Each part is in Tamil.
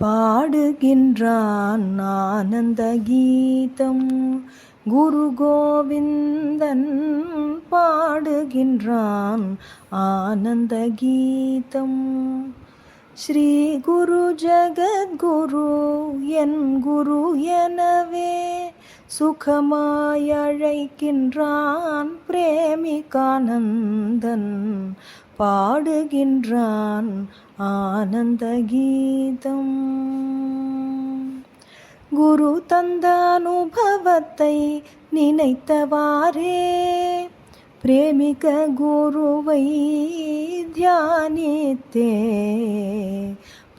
பாடுகின்றான் ஆனந்த கீதம். குரு கோவிந்தன் பாடுகின்றான் ஆனந்த கீதம். ஸ்ரீ குரு ஜகத்குரு என் குரு எனவே சுகமாயழைக்கின்றான் பிரேமிகானந்தன். பாடுகின்றான் ஆனந்த கீதம் குரு தந்த அனுபவத்தை நினைத்தவாறே பிரேமிக குருவை தியானித்தே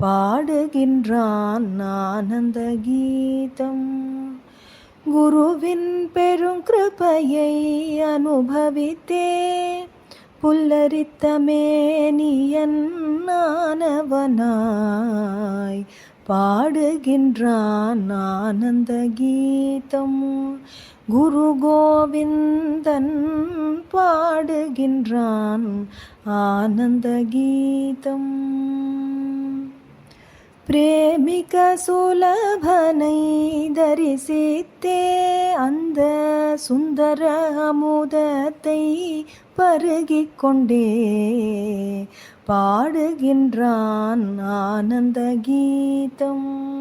பாடுகின்றான் ஆனந்த கீதம் குருவின் பெரும் கிருபையை அனுபவித்தே புல்லரித்த மேனியன் பாடுகின்றான் ஆனந்த கீதம். குரு கோவிந்தன் பாடுகின்றான் ஆனந்த கீதம். பிரேமிக சுலபனை தரிசித்தே அந்த சுந்தர அமுதத்தை பருகிக் கொண்டே பாடுகின்றான் ஆனந்த கீதம்.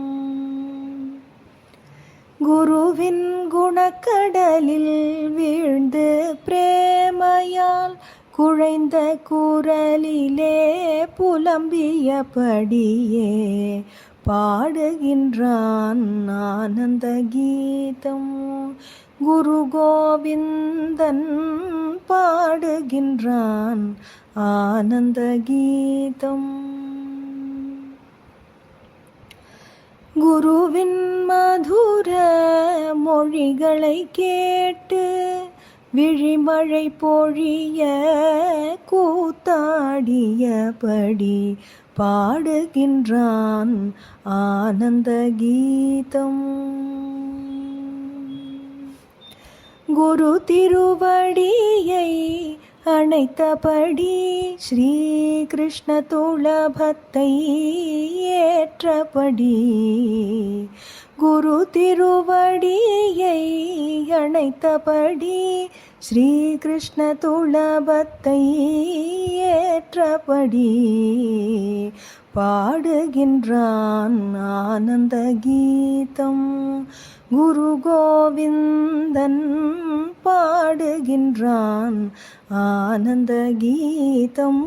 குருவின் குணக்கடலில் வீழ்ந்து பிரேமையால் குழைந்த குரலிலே புலம்பியபடியே பாடுகின்றான் ஆனந்த கீதம். குரு கோவிந்தன் பாடுகின்றான் ஆனந்த கீதம். குருவின் மதுர மொழிகளை கேட்டு விழிமழை பொழிய கூத்தாடியபடி பாடுகின்றான் ஆனந்த கீதம். குரு திருவடியை அணைத்தபடி ஸ்ரீ கிருஷ்ண துளபத்தை ஏற்றபடி குரு திருவடியை அணைத்தபடி ஸ்ரீ கிருஷ்ண துளபத்தை ஏற்றபடி பாடுகின்றான் ஆனந்த கீதம். குரு கோவிந்தன் பாடுகின்றான் ஆனந்த கீதம்.